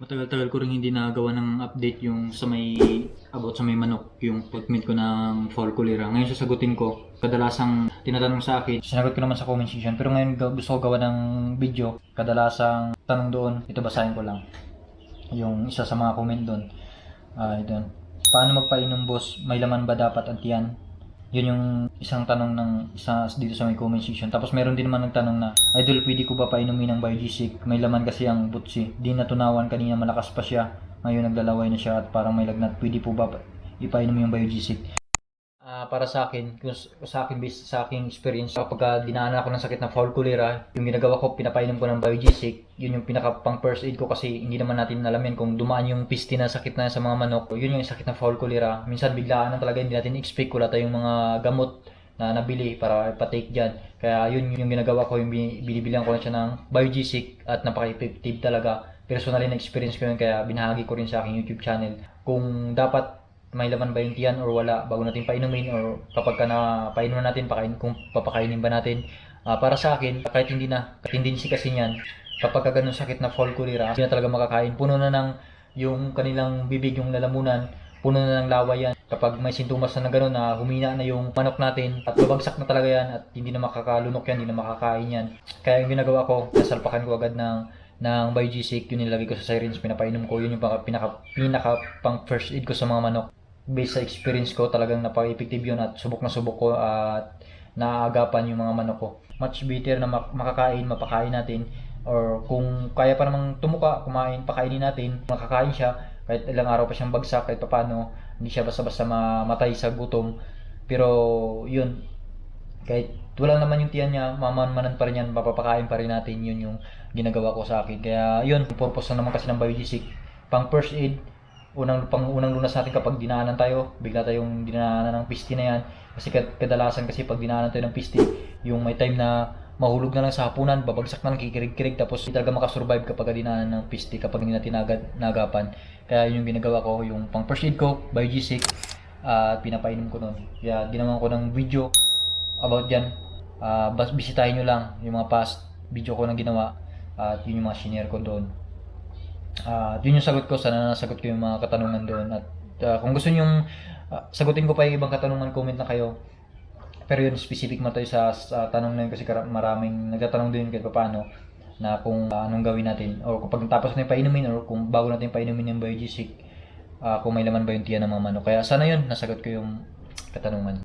Matagal-tagal ko rin hindi nagawa ng update yung sa may about sa may manok, yung pagmit ko ng fall cholera. Ngayon sasagutin ko. Kadalasang tinatanong sa akin, sinagot ko naman sa comment section. Pero ngayon ga- gusto ko gawa ng video. Kadalasang tanong doon, ito basahin ko lang. Yung isa sa mga comment doon. Ah, ito. Paano magpainom boss? May laman ba dapat ang tiyan? Yun yung isang tanong ng isa dito sa may comment section. Tapos meron din naman nagtanong na, Idol, pwede ko ba painumin ng Biogesic? May laman kasi ang butsi. Di natunawan kanina malakas pa siya. Ngayon naglalaway na siya at parang may lagnat. Pwede po ba pa- ipainom yung Biogesic? Para sa akin, sa akin based sa aking experience, kapag ah, dinaanan ako ng sakit na foul cholera, yung ginagawa ko, pinapainom ko ng Biogesic, yun yung pinaka pang first aid ko kasi hindi naman natin alam yan kung dumaan yung pisti na sakit na sa mga manok. Yun yung sakit na foul cholera. Minsan biglaan na talaga hindi natin expect wala tayong mga gamot na nabili para ipatake dyan. Kaya yun yung ginagawa ko, yung bi- binibilihan ko na siya ng Biogesic at napaka-effective talaga. Personally na-experience ko yun kaya binahagi ko rin sa aking YouTube channel. Kung dapat may laman ba yung tiyan or wala bago natin painumin or kapag ka na painom na natin pakain kung papakainin ba natin. Ah, para sa akin kahit hindi na tendency kasi niyan kapag ka ganun sakit na fall cholera hindi na talaga makakain. Puno na ng yung kanilang bibig yung lalamunan puno na ng lawa yan. Kapag may sintomas na, gano'n na humina na yung manok natin at babagsak na talaga yan at hindi na makakalunok yan hindi na makakain yan. Kaya yung ginagawa ko nasalpakan ko agad ng ng Biogesic yun nilagay ko sa syringe pinapainom ko yun yung pinaka, pinaka pang first aid ko sa mga manok based sa experience ko talagang napaka-effective yun at subok na subok ko at naagapan yung mga manok ko. Much better na mak- makakain, mapakain natin or kung kaya pa namang tumuka, kumain, pakainin natin, makakain siya. Kahit ilang araw pa siyang bagsak kahit paano hindi siya basta-basta mamatay sa gutom. Pero yun. Kahit wala naman yung tiyan niya, mamanmanan pa rin yan, mapapakain pa rin natin, yun yung ginagawa ko sa akin. Kaya yun, purpose na naman kasi ng Biogesic, pang first aid, unang pang unang lunas natin kapag dinaanan tayo, bigla tayong dinaanan ng pisti na yan. Kasi kad- kadalasan kasi pag dinaanan tayo ng pisti, yung may time na mahulog na lang sa hapunan, babagsak na lang kikirig-kirig tapos hindi talaga makasurvive kapag dinaanan ng pisti kapag hindi natin agad nagapan. Kaya yun yung ginagawa ko, yung pang first aid ko, Biogesic, at pinapainom ko nun. Kaya ginawan ko ng video about dyan. Ah, bas bisitahin nyo lang yung mga past video ko na ginawa at yun yung mga shinare ko doon. Ah, yun yung sagot ko. Sana nasagot ko yung mga katanungan doon. At ah, kung gusto nyo sagutin ko pa yung ibang katanungan, comment na kayo. Pero yun, specific mo tayo sa, sa tanong na yun kasi maraming nagtatanong din kahit paano na kung ah, anong gawin natin or kung pagkatapos na yung painumin or kung bago natin painumin yung biogesic ah, kung may laman ba yung tiyan ng mga manok. Kaya sana yun, nasagot ko yung katanungan.